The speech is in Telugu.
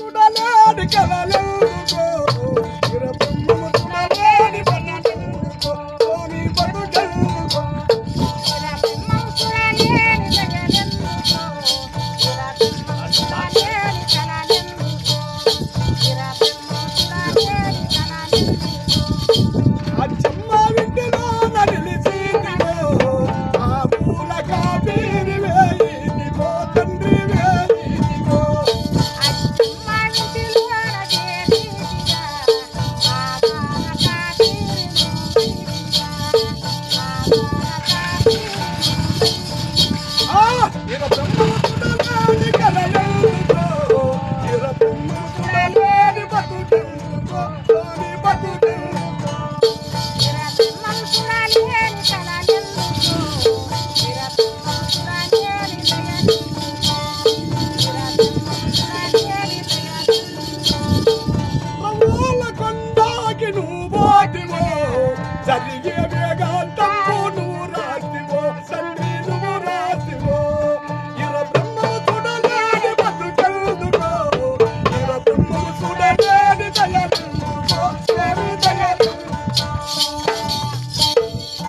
తుడలేని కలలెందుకో Yeah.